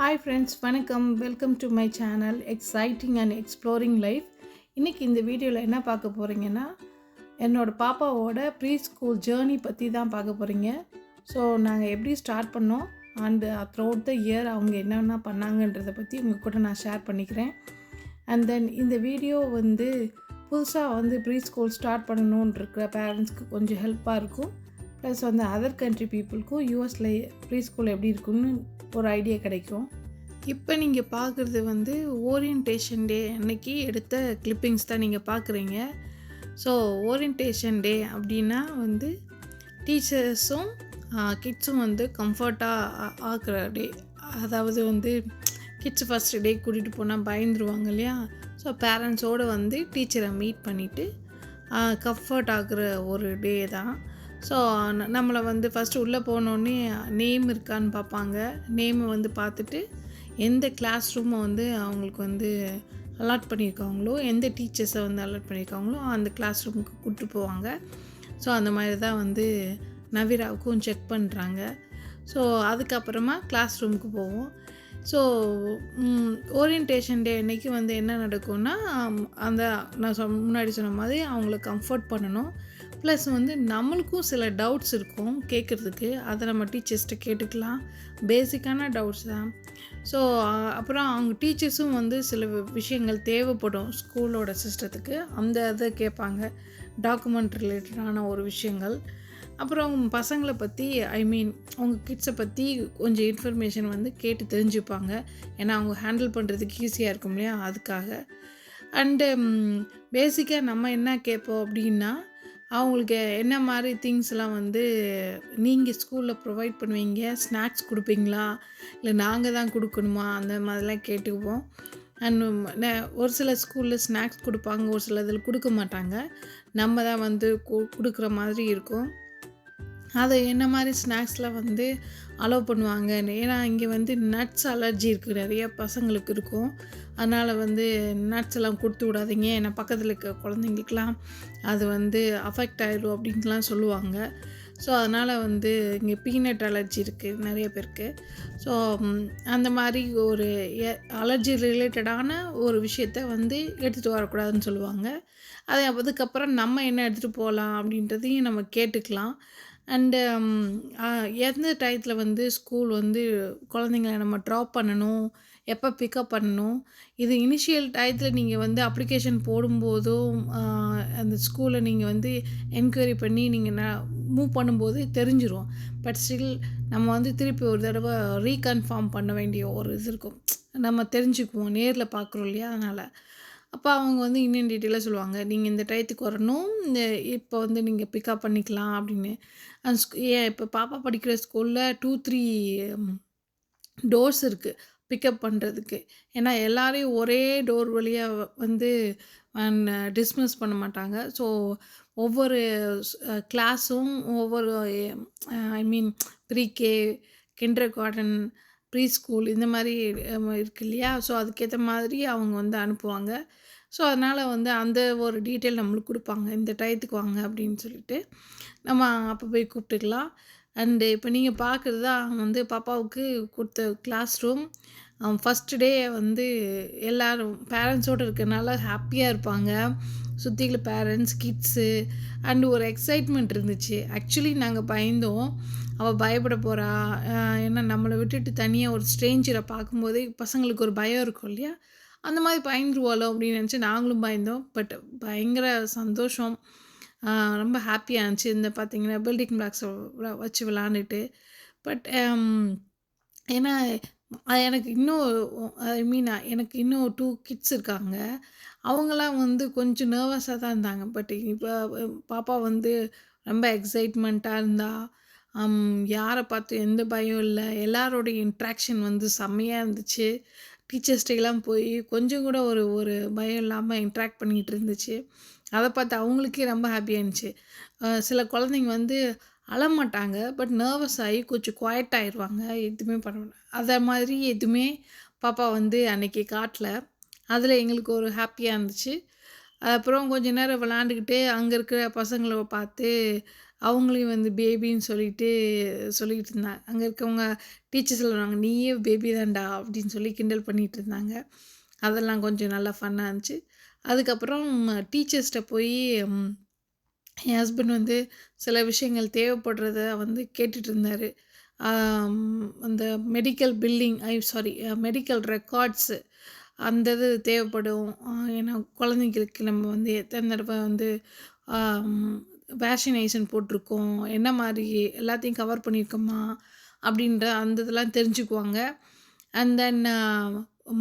Hi friends வணக்கம். Welcome to my channel exciting and exploring life இன்றைக்கி இந்த வீடியோவில் என்ன பார்க்க போகிறீங்கன்னா என்னோடய பாப்பாவோட ப்ரீ ஸ்கூல் ஜேர்னி பற்றி தான் பார்க்க போகிறீங்க ஸோ நாங்கள் எப்படி ஸ்டார்ட் பண்ணோம் அண்ட் த்ரூஅவுட் த இயர் அவங்க என்னென்ன பண்ணாங்கன்றதை பற்றி உங்கள் கூட நான் ஷேர் பண்ணிக்கிறேன். அண்ட் தென் இந்த வீடியோ வந்து புதுசாக வந்து ப்ரீ ஸ்கூல் ஸ்டார்ட் பண்ணணுன்ருக்கிற பேரண்ட்ஸ்க்கு கொஞ்சம் ஹெல்ப்பாக இருக்கும். ப்ளஸ் வந்து அதர் கண்ட்ரி பீப்புளுக்கும் யூஎஸில் ப்ரீ ஸ்கூல் எப்படி இருக்குன்னு ஒரு ஐடியா கிடைக்கும். இப்போ நீங்கள் பார்க்குறது வந்து ஓரியன்டேஷன் டே அன்னைக்கு எடுத்த கிளிப்பிங்ஸ் தான் நீங்கள் பார்க்குறீங்க ஸோ ஓரியன்டேஷன் டே அப்படின்னா வந்து டீச்சர்ஸும் கிட்ஸும் வந்து கம்ஃபர்ட்டாக ஆக்குற டே அதாவது வந்து கிட்ஸ் ஃபஸ்ட் டே கூட்டிகிட்டு போனால் பயந்துருவாங்க இல்லையா? ஸோ பேரண்ட்ஸோடு வந்து டீச்சரை மீட் பண்ணிவிட்டு கம்ஃபர்ட் ஆகுற ஒரு டே தான். ஸோ நம்மளை வந்து ஃபஸ்ட்டு உள்ளே போனோடனே நேம் இருக்கான்னு பார்ப்பாங்க நேமை வந்து பார்த்துட்டு எந்த கிளாஸ் ரூமை வந்து அவங்களுக்கு வந்து அலாட் பண்ணியிருக்காங்களோ எந்த டீச்சர்ஸை வந்து அலாட் பண்ணியிருக்காங்களோ அந்த கிளாஸ் ரூமுக்கு கூப்பிட்டு போவாங்க. ஸோ அந்த மாதிரி தான் வந்து நவீராவுக்கும் செக் பண்ணுறாங்க ஸோ அதுக்கப்புறமா கிளாஸ் ரூமுக்கு போவோம் ஸோ ஓரியன்டேஷன் டே அன்னைக்கு வந்து என்ன நடக்கும்னா அந்த நான் சொ முன்னாடி சொன்ன மாதிரி அவங்கள கம்ஃபர்ட் பண்ணணும். ப்ளஸ் வந்து நம்மளுக்கும் சில டவுட்ஸ் இருக்கும் கேட்குறதுக்கு. அதை நம்ம டீச்சர்ஸ்கிட்ட கேட்டுக்கலாம். பேசிக்கான டவுட்ஸ் தான். ஸோ அப்புறம் அவங்க டீச்சர்ஸும் வந்து சில விஷயங்கள் தேவைப்படும் ஸ்கூலோட சிஸ்டத்துக்கு அந்த இதை கேட்பாங்க. டாக்குமெண்ட் ரிலேட்டடான ஒரு விஷயங்கள். அப்புறம் அவங்க பசங்களை பற்றி ஐ மீன் அவங்க கிட்ஸை பற்றி கொஞ்சம் இன்ஃபர்மேஷன் வந்து கேட்டு தெரிஞ்சுப்பாங்க. ஏன்னா அவங்க ஹேண்டில் பண்ணுறதுக்கு ஈஸியாக இருக்கும் இல்லையா? அதுக்காக. அண்டு பேசிக்காக நம்ம என்ன கேட்போம் அப்படின்னா அவங்களுக்கு என்ன மாதிரி திங்ஸ்லாம் வந்து நீங்கள் ஸ்கூலில் ப்ரொவைட் பண்ணுவீங்க? ஸ்நாக்ஸ் கொடுப்பீங்களா? இல்லை நாங்கள் தான் கொடுக்கணுமா? அந்த மாதிரிலாம் கேட்டுக்குவோம். அண்ட் ஒரு சில ஸ்கூலில் ஸ்நாக்ஸ் கொடுப்பாங்க ஒரு சில இதில் கொடுக்க மாட்டாங்க. நம்ம தான் வந்து கொடுக்குற மாதிரி இருக்கும். அதை என்ன மாதிரி ஸ்நாக்ஸில் வந்து அலோவ் பண்ணுவாங்க? ஏன்னா இங்கே வந்து நட்ஸ் அலர்ஜி இருக்குது நிறைய பசங்களுக்கு இருக்கும். அதனால் வந்து நட்ஸ் எல்லாம் கொடுத்து விடாதீங்க. ஏன்னா பக்கத்தில் இருக்க குழந்தைங்களுக்கெலாம் அது வந்து அஃபெக்ட் ஆயிடும் அப்படின்ட்டுலாம் சொல்லுவாங்க. ஸோ அதனால் வந்து இங்கே பீனட் அலர்ஜி இருக்குது நிறைய பேருக்கு. ஸோ அந்த மாதிரி ஒரு அலர்ஜி ரிலேட்டடான ஒரு விஷயத்த வந்து எடுத்துகிட்டு வரக்கூடாதுன்னு சொல்லுவாங்க. அது அதுக்கப்புறம் நம்ம என்ன எடுத்துகிட்டு போகலாம் அப்படின்றதையும் நம்ம கேட்டுக்கலாம். அண்டு um, எந்த டயத்தில் வந்து ஸ்கூல் வந்து குழந்தைங்கள நம்ம ட்ராப் பண்ணணும் எப்போ பிக்கப் பண்ணணும் இது இனிஷியல் டயத்தில் நீங்கள் வந்து அப்ளிகேஷன் போடும்போதும் அந்த ஸ்கூலை நீங்கள் வந்து என்கொயரி பண்ணி நீங்கள் ந மூவ் பண்ணும்போது தெரிஞ்சிடும் பட் ஸ்டில் நம்ம வந்து திருப்பி ஒரு தடவை ரீகன்ஃபார்ம் பண்ண வேண்டிய ஒரு இது இருக்கும். நம்ம தெரிஞ்சுக்குவோம் நேரில் பார்க்குறோம் இல்லையா? அதனால். அப்போ அவங்க வந்து இன்னும் டீட்டெயிலாக சொல்லுவாங்க. நீங்கள் இந்த டயத்துக்கு வரணும். இந்த இப்போ வந்து நீங்கள் பிக்கப் பண்ணிக்கலாம் அப்படின்னு. அந்த ஸ்கூ ஏன் இப்போ பாப்பா படிக்கிற ஸ்கூலில் டூ த்ரீ டோர்ஸ் இருக்குது பிக்கப் பண்ணுறதுக்கு ஏன்னா எல்லாரையும் ஒரே டோர் வழியாக வந்து டிஸ்மிஸ் பண்ண மாட்டாங்க. ஸோ ஒவ்வொரு கிளாஸும் ஒவ்வொரு I mean pre K kindergarten preschool இந்த மாதிரி இருக்கு இல்லையா? ஸோ அதுக்கேற்ற மாதிரி அவங்க வந்து அனுப்புவாங்க. ஸோ அதனால் வந்து அந்த ஒரு டீட்டெயில் நம்மளுக்கு கொடுப்பாங்க. இந்த டயத்துக்கு வாங்க அப்படின்னு சொல்லிட்டு நம்ம அப்போ போய் கூப்பிட்டுக்கலாம். அண்டு இப்போ நீங்கள் பார்க்குறது தான் வந்து பாப்பாவுக்கு கொடுத்த கிளாஸ் ரூம் ஃபஸ்ட் டே வந்து எல்லோரும் பேரண்ட்ஸோடு இருக்கிறனால ஹாப்பியாக இருப்பாங்க. சுற்றிகள பேரண்ட்ஸ் கிட்ஸு அண்டு ஒரு எக்ஸைட்மெண்ட் இருந்துச்சு. ஆக்சுவலி நாங்கள் பயந்தோம். அவள் பயப்பட போகிறா ஏன்னா நம்மளை விட்டுட்டு தனியாக ஒரு ஸ்ட்ரேஞ்சரை பார்க்கும்போதே பசங்களுக்கு ஒரு பயம் இருக்கும் இல்லையா? அந்த மாதிரி பயந்துருவாளோ அப்படின்னு நினச்சி நாங்களும் பயந்தோம். பட் பயங்கர சந்தோஷம். ரொம்ப ஹாப்பியாக இருந்துச்சு. இந்த பார்த்திங்கன்னா பில்டிங் பிளாக்ஸை வச்சு விளாண்டுட்டு. பட் ஏன்னா எனக்கு இன்னும் ஐ மீன் எனக்கு இன்னும் டூ கிட்ஸ் இருக்காங்க. அவங்களாம் வந்து கொஞ்சம் நர்வஸாக தான் இருந்தாங்க. பட் இப்போ பாப்பா வந்து ரொம்ப எக்ஸைட்மெண்ட்டாக இருந்தா யாரை பார்த்து எந்த பயம் இல்லை. எல்லாரோடைய இன்ட்ராக்ஷன் வந்து செம்மையாக இருந்துச்சு. டீச்சர்ஸ்டெல்லாம் போய் கொஞ்சம் கூட ஒரு ஒரு பயம் இல்லாமல் இன்ட்ராக்ட் பண்ணிகிட்டு இருந்துச்சு. அதை பார்த்து அவங்களுக்கே ரொம்ப ஹாப்பியாக இருந்துச்சு சில குழந்தைங்க வந்து அழமாட்டாங்க. பட் நர்வஸ் ஆகி கொஞ்சம் குவாய்ட் ஆயிடுவாங்க எதுவுமே பண்ண அதை மாதிரி எதுவுமே பாப்பா வந்து அன்றைக்கி காட்டல. அதில் எங்களுக்கு ஒரு ஹாப்பியாக இருந்துச்சு. அப்புறம் கொஞ்ச நேரம் விளாண்டுக்கிட்டு அங்கே இருக்கிற பசங்களை பார்த்து அவங்களையும் வந்து பேபின்னு சொல்லிட்டு சொல்லிக்கிட்டு இருந்தாங்க. அங்கே இருக்கவங்க டீச்சர்ஸ் சொல்லுவாங்க நீயே பேபி தான்டா அப்படின்னு சொல்லி கிண்டல் பண்ணிகிட்டு இருந்தாங்க. அதெல்லாம் கொஞ்சம் நல்லா ஃபன்னாக இருந்துச்சு. அதுக்கப்புறம் டீச்சர்ஸ்கிட்ட போய் என் ஹஸ்பண்ட் வந்து சில விஷயங்கள் தேவைப்படுறத வந்து கேட்டுட்டு இருந்தார் அந்த medical billing I sorry medical records அந்த இது தேவைப்படும். ஏன்னா குழந்தைங்களுக்கு நம்ம வந்து எத்தனை தடவை வந்து வேக்சினேஷன் போட்டிருக்கோம் என்ன மாதிரி எல்லாத்தையும் கவர் பண்ணியிருக்கோமா அப்படின்ற அந்த இதெல்லாம் தெரிஞ்சுக்குவாங்க. அண்ட் தென்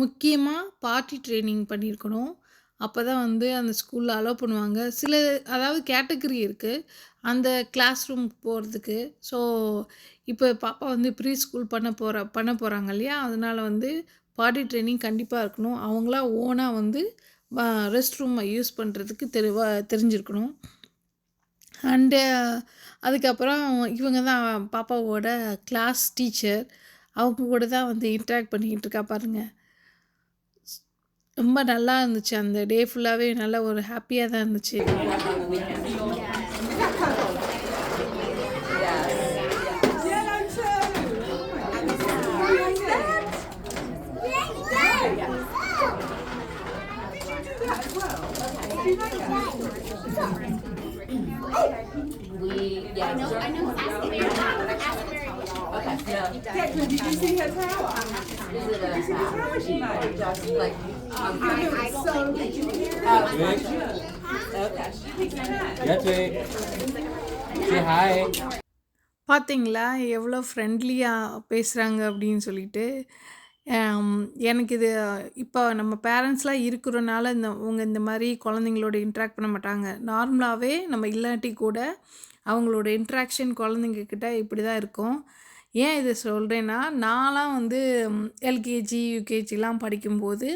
முக்கியமாக பார்ட்டி ட்ரைனிங் பண்ணியிருக்கணும். அப்போ தான் வந்து அந்த ஸ்கூலில் அலோவ் பண்ணுவாங்க. சில அதாவது கேட்டகரி இருக்குது அந்த கிளாஸ் ரூம் போகிறதுக்கு ஸோ இப்போ பாப்பா வந்து ப்ரீ ஸ்கூல் பண்ண போகிற பண்ண போகிறாங்க இல்லையா? அதனால் வந்து பாடி ட்ரைனிங் கண்டிப்பாக இருக்கணும். அவங்களா ஓனாக வந்து ரெஸ்ட் ரூமை யூஸ் பண்ணுறதுக்கு தெளிவாக தெரிஞ்சிருக்கணும். அண்டு அதுக்கப்புறம் இவங்க தான் பாப்பாவோட கிளாஸ் டீச்சர் அவங்க கூட தான் வந்து இன்ட்ராக்ட் பண்ணிக்கிட்டு இருக்கா பாருங்கள் ரொம்ப நல்லா இருந்துச்சு அந்த டே ஃபுல்லாகவே நல்ல ஒரு ஹாப்பியாக தான் இருந்துச்சு We, yeah, I know, I know, Yeah. Declan, did you see her tower? Is it a The tower she made. Just like, um, I, I so did you hear it? okay. Gretchen, say hi. பார்த்தீங்களா எவ்வளோ ஃப்ரெண்ட்லியாக பேசுகிறாங்க அப்படின்னு சொல்லிட்டு எனக்கு இது இப்போ நம்ம பேரண்ட்ஸ்லாம் இருக்கிறனால இந்த அவங்க இந்த மாதிரி குழந்தைங்களோட இன்ட்ராக்ட் பண்ண மாட்டாங்க நார்மலாகவே நம்ம இல்லாட்டி கூட அவங்களோட இன்ட்ராக்ஷன் குழந்தைங்க கிட்ட இப்படி தான் இருக்கும் ஏன் இதை சொல்கிறேன்னா நான்லாம் வந்து எல்கேஜி யூகேஜிலாம் படிக்கும்போது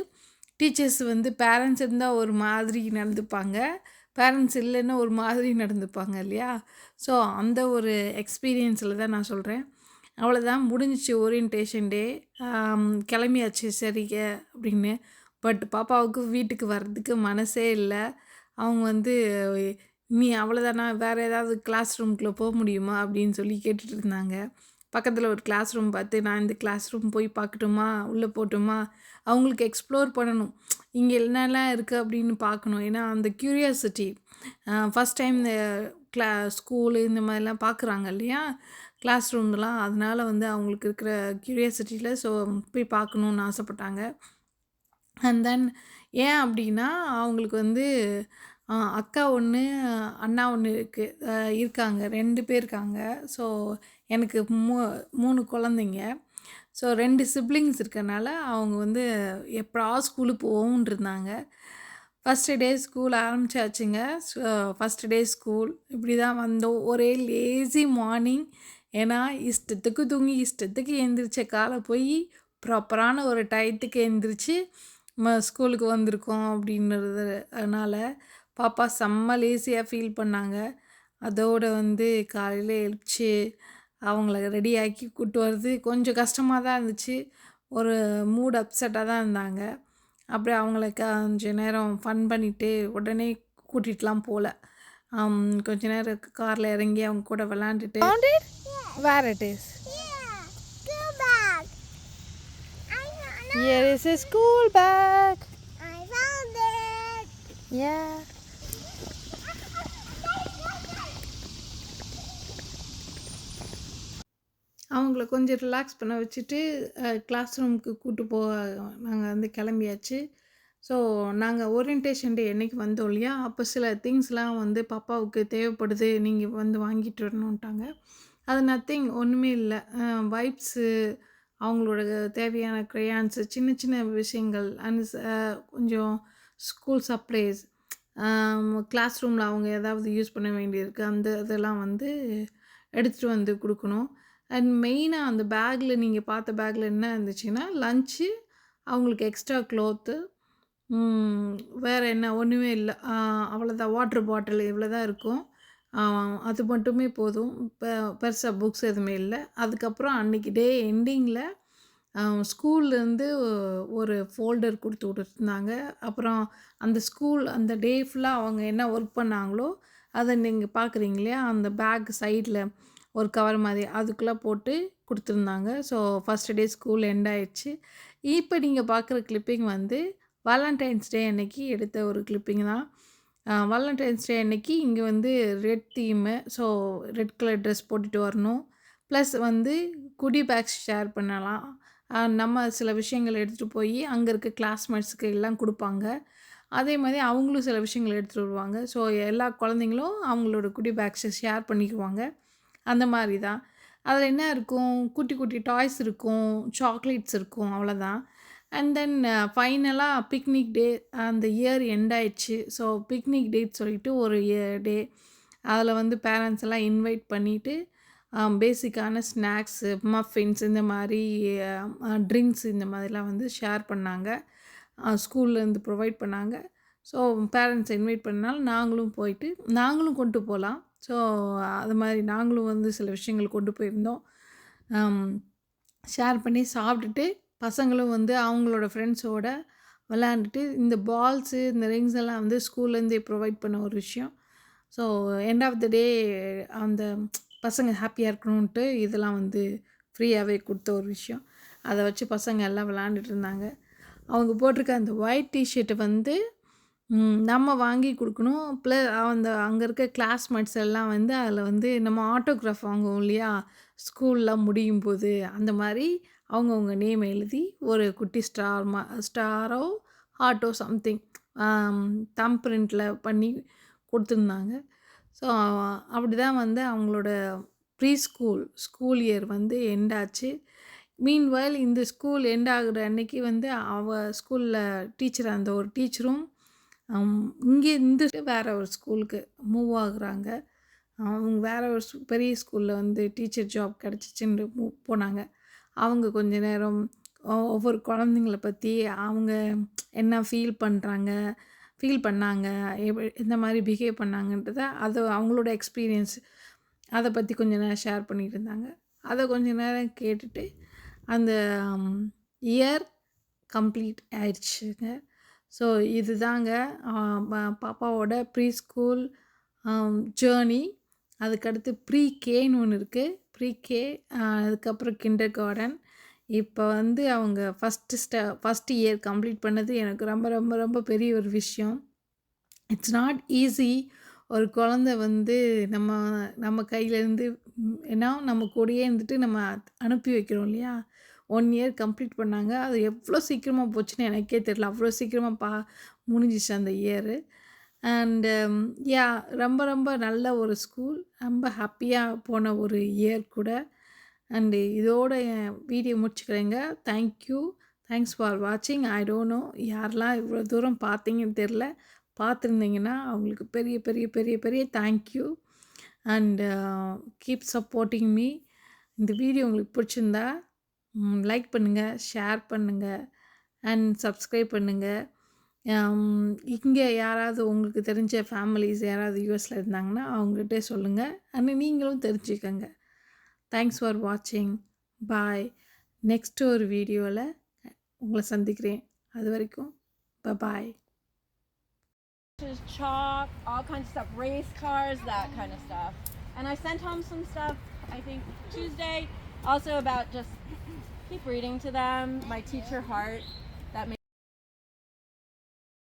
டீச்சர்ஸ் வந்து பேரண்ட்ஸ் இருந்தால் ஒரு மாதிரி நடந்துப்பாங்க. பேரண்ட்ஸ் இல்லைன்னா ஒரு மாதிரி நடந்துப்பாங்க இல்லையா? ஸோ அந்த ஒரு எக்ஸ்பீரியன்ஸில் தான் நான் சொல்கிறேன் அவ்வளோதான் முடிஞ்சிச்சு ஓரியன்டேஷன் டே. கிளம்பியாச்சு. சரிங்க அப்படின்னு. பட் பாப்பாவுக்கு வீட்டுக்கு வர்றதுக்கு மனசே இல்லை. அவங்க வந்து நீ அவ்வளோதானா வேறு ஏதாவது கிளாஸ் ரூம்குள்ளே போக முடியுமா? அப்படின்னு சொல்லி கேட்டுட்டு இருந்தாங்க. பக்கத்தில் ஒரு கிளாஸ் ரூம் பார்த்து நான் இந்த கிளாஸ் ரூம் போய் பார்க்கட்டுமா உள்ளே போகட்டுமா? அவங்களுக்கு எக்ஸ்ப்ளோர் பண்ணணும். இங்கே என்னெல்லாம் இருக்குது அப்படின்னு பார்க்கணும் ஏன்னா அந்த க்யூரியாசிட்டி ஃபஸ்ட் டைம் இந்த கிளா ஸ்கூலு இந்த மாதிரிலாம் பார்க்குறாங்க இல்லையா? கிளாஸ் ரூம்லாம் அதனால் வந்து அவங்களுக்கு இருக்கிற க்யூரியாசிட்டியில் ஸோ போய் பார்க்கணுன்னு ஆசைப்பட்டாங்க. அண்ட் தென் ஏன் அப்படின்னா அவங்களுக்கு வந்து ஆ, அக்கா ஒன்று அண்ணா ஒன்று இருக்குது இருக்காங்க. ரெண்டு பேர் இருக்காங்க. ஸோ எனக்கு மூ மூணு குழந்தைங்க. ஸோ ரெண்டு சிப்ளிங்ஸ் இருக்கனால அவங்க வந்து எப்படா ஸ்கூலுக்கு போகவும் இருந்தாங்க ஃபஸ்ட்டு டே ஸ்கூல் ஆரம்பிச்சாச்சுங்க. ஃபஸ்ட்டு டே ஸ்கூல் இப்படி தான் வந்தோம். ஒரே லேசி மார்னிங் ஏன்னா இஷ்டத்துக்கு தூங்கி இஷ்டத்துக்கு எந்திரிச்ச காலை போய் ப்ராப்பரான ஒரு டயத்துக்கு எந்திரிச்சு ஸ்கூலுக்கு வந்திருக்கோம் அப்படின்றது அதனால் பாப்பா செம்ம லேசியாக ஃபீல் பண்ணாங்க. அதோட வந்து காலையில் எழுப்பிச்சு அவங்கள ரெடி ஆக்கி கூட்டு வர்றது கொஞ்சம் கஷ்டமாக தான் இருந்துச்சு. ஒரு மூட் அப்செட்டாக தான் இருந்தாங்க. அப்படியே அவங்கள கொஞ்ச நேரம் ஃபன் பண்ணிவிட்டு உடனே கூட்டிகிட்டுலாம் போகல கொஞ்ச நேரம் காரில் இறங்கி அவங்க கூட விளாண்டுட்டு. Where it is Here is? A school bag. I found it. Yeah. அவங்கள கொஞ்சம் ரிலாக்ஸ் பண்ண வச்சுட்டு கிளாஸ் ரூமுக்கு கூப்பிட்டு போக நாங்கள் வந்து கிளம்பியாச்சு. ஸோ நாங்கள் ஓரியன்டேஷன் டே என்றைக்கு வந்தோம் இல்லையா? அப்போ சில திங்ஸ்லாம் வந்து பாப்பாவுக்கு தேவைப்படுது நீங்கள் வந்து வாங்கிட்டு வரணுன்ட்டாங்க அது நத்திங் ஒன்றுமே இல்லை. வைப்ஸு அவங்களோட தேவையான க்ரையான்ஸு சின்ன சின்ன விஷயங்கள் அண்ட் கொஞ்சம் ஸ்கூல் சப்ளைஸ் கிளாஸ் ரூமில் அவங்க ஏதாவது யூஸ் பண்ண வேண்டியிருக்கு. அந்த இதெல்லாம் வந்து எடுத்துகிட்டு வந்து கொடுக்கணும். அண்ட் மெயினாக அந்த பேக்கில் நீங்கள் பார்த்த பேக்கில் என்ன இருந்துச்சுன்னா லஞ்சு அவங்களுக்கு எக்ஸ்ட்ரா க்ளோத்து வேறு என்ன ஒன்றுமே இல்லை. அவ்வளோதான் வாட்டர் பாட்டில் இவ்வளோ தான் இருக்கும். அது மட்டுமே போதும். பெ பெருசாக புக்ஸ் எதுவுமே இல்லை. அதுக்கப்புறம் அன்றைக்கி டே எண்டிங்கில் ஸ்கூல்லேருந்து ஒரு ஃபோல்டர் கொடுத்து விட்டுருந்தாங்க. அப்புறம் அந்த ஸ்கூல் அந்த டே ஃபுல்லாக அவங்க என்ன ஒர்க் பண்ணாங்களோ அதை நீங்கள் பார்க்குறீங்க இல்லையா? அந்த பேக் சைடில் ஒரு கவர் மாதிரி அதுக்குள்ளே போட்டு கொடுத்துருந்தாங்க. So first day school end ஆயிடுச்சு. இப்போ நீங்கள் பார்க்குற கிளிப்பிங் வந்து வேலண்டைன்ஸ் டே அன்னைக்கு எடுத்த ஒரு கிளிப்பிங் தான். வேலண்டைன்ஸ் டே அன்னைக்கு இங்கே வந்து red theme so red colour dress போட்டுட்டு வரணும். ப்ளஸ் வந்து குடி பேக்ஸ் ஷேர் பண்ணலாம். நம்ம சில விஷயங்கள் எடுத்துகிட்டு போய் அங்கே இருக்க கிளாஸ்மேட்ஸுக்கு எல்லாம் கொடுப்பாங்க. அதே மாதிரி அவங்களும் சில விஷயங்கள் எடுத்துகிட்டு வருவாங்க. ஸோ எல்லா குழந்தைங்களும் அவங்களோட குடி பேக்ஸை ஷேர் பண்ணிக்குவாங்க. அந்த மாதிரி தான். அதில் என்ன இருக்கும்? குட்டி குட்டி டாய்ஸ் இருக்கும். சாக்லேட்ஸ் இருக்கும். அவ்வளோதான். அண்ட் தென் ஃபைனலாக பிக்னிக் டே அந்த இயர் எண்ட் ஆயிடுச்சு. ஸோ பிக்னிக் டேட் சொல்லிவிட்டு ஒரு டே அதில் வந்து பேரண்ட்ஸ் எல்லாம் இன்வைட் பண்ணிவிட்டு பேசிக்கான ஸ்நாக்ஸு மஃபின்ஸ் இந்த மாதிரி ட்ரிங்க்ஸ் இந்த மாதிரிலாம் வந்து ஷேர் பண்ணாங்க. ஸ்கூல்லேருந்து ப்ரொவைட் பண்ணாங்க. ஸோ பேரண்ட்ஸ் இன்வைட் பண்ணாலும் நாங்களும் போயிட்டு நாங்களும் கொண்டு போகலாம். ஸோ அது மாதிரி நாங்களும் வந்து சில விஷயங்கள் கொண்டு போயிருந்தோம். ஷேர் பண்ணி சாப்பிட்டுட்டு பசங்களும் வந்து அவங்களோட ஃப்ரெண்ட்ஸோட விளையாண்டுட்டு இந்த பால்ஸு இந்த ரிங்ஸ் எல்லாம் வந்து ஸ்கூல்லேருந்தே ப்ரொவைட் பண்ண ஒரு விஷயம். So end of the day அந்த பசங்க ஹாப்பியாக இருக்கணுன்ட்டு இதெல்லாம் வந்து ஃப்ரீயாகவே கொடுத்த ஒரு விஷயம். அதை வச்சு பசங்க எல்லாம் விளாண்டுட்டு இருந்தாங்க. அவங்க போட்டிருக்க அந்த ஒயிட் டிஷர்ட்டை வந்து ம், நம்ம வாங்கி கொடுக்கணும். ப்ளஸ் அந்த அங்கே இருக்க கிளாஸ்மேட்ஸ் எல்லாம் வந்து அதில் வந்து நம்ம ஆட்டோகிராஃப் வாங்குவோம் இல்லையா? ஸ்கூல்லாம் முடியும் போது அந்த மாதிரி அவங்கவுங்க நேம் எழுதி ஒரு குட்டி ஸ்டார் மா ஸ்டாரோ ஹார்ட்டோ சம்திங் தம் பிரிண்டில் பண்ணி கொடுத்துருந்தாங்க. ஸோ அப்படி தான் வந்து அவங்களோட ப்ரீ ஸ்கூல் ஸ்கூல் இயர் வந்து எண்ட் ஆச்சு. மீன்வைல் இந்த ஸ்கூல் எண்ட் ஆகுற அன்னைக்கு வந்து அவ ஸ்கூலில் டீச்சர் அந்த ஒரு டீச்சரும் இங்கே இருந்துட்டு வேற ஒரு ஸ்கூலுக்கு மூவ் ஆகுறாங்க. அவங்க வேற ஒரு பெரிய ஸ்கூலில் வந்து டீச்சர் ஜாப் கிடச்சிச்சின்னு மூவ் போனாங்க. அவங்க கொஞ்ச நேரம் ஒ- ஒவ்வொரு குழந்தைங்கள பற்றி அவங்க என்ன ஃபீல் பண்ணுறாங்க ஃபீல் பண்ணாங்க எப்படி இந்த மாதிரி பிஹேவ் பண்ணாங்கன்றத அது அவங்களோட எக்ஸ்பீரியன்ஸ் அதை பற்றி கொஞ்ச நேரம் ஷேர் பண்ணிகிட்டு இருந்தாங்க. அதை கொஞ்ச நேரம் கேட்டுட்டு அந்த இயர் கம்ப்ளீட் ஆயிடுச்சுங்க ஸோ இதுதாங்க ஆஹ் பாப்பாவோட ப்ரீ ஸ்கூல் ஜேர்னி அதுக்கடுத்து ப்ரீ கேன்னு ஒன்று இருக்குது ப்ரீ கே அதுக்கப்புறம் கிண்டர் கார்டன் இப்போ வந்து அவங்க ஃபஸ்ட்டு ஸ்ட ஃபஸ்ட் இயர் கம்ப்ளீட் பண்ணது எனக்கு ரொம்ப ரொம்ப ரொம்ப பெரிய ஒரு விஷயம். இட்ஸ் நாட் ஈஸி ஒரு குழந்த வந்து நம்ம நம்ம கையிலேருந்து ஏன்னா நம்ம கூடயே இருந்துட்டு நம்ம அனுப்பி வைக்கிறோம் இல்லையா? ஒன் இயர் கம்ப்ளீட் பண்ணாங்க. அது எவ்வளோ சீக்கிரமாக போச்சுன்னு எனக்கே தெரில அவ்வளோ சீக்கிரமாக பா முடிஞ்சிச்சு அந்த இயரு. அண்டு யா ரொம்ப ரொம்ப நல்ல ஒரு ஸ்கூல். ரொம்ப ஹாப்பியாக போன ஒரு இயர் கூட. அண்டு இதோட என் வீடியோ முடிச்சுக்கிறேங்க. தேங்க்யூ தேங்க்ஸ் ஃபார் வாட்சிங் ஐ டோன்ட் நோ யாரெல்லாம் இவ்வளோ தூரம் பார்த்தீங்கன்னு தெரில பார்த்துருந்தீங்கன்னா அவங்களுக்கு பெரிய பெரிய பெரிய பெரிய thank you and keep supporting me இந்த வீடியோ உங்களுக்கு பிடிச்சிருந்தா லைக் பண்ணுங்கள் ஷேர் பண்ணுங்கள் அண்ட் சப்ஸ்கிரைப் பண்ணுங்கள் இங்கே யாராவது உங்களுக்கு தெரிஞ்ச ஃபேமிலிஸ் யாராவது யூஎஸில் இருந்தாங்கன்னா அவங்ககிட்ட சொல்லுங்கள் அண்ட் நீங்களும் தெரிஞ்சுக்கோங்க. தேங்க்ஸ் ஃபார் வாட்சிங் பாய் நெக்ஸ்ட் ஒரு வீடியோவில் உங்களை சந்திக்கிறேன். அது வரைக்கும் பாய் chalk, all kinds of stuff, race cars, that kind of stuff. And I sent home some stuff, I think Tuesday, also about just keep reading to them. My teacher heart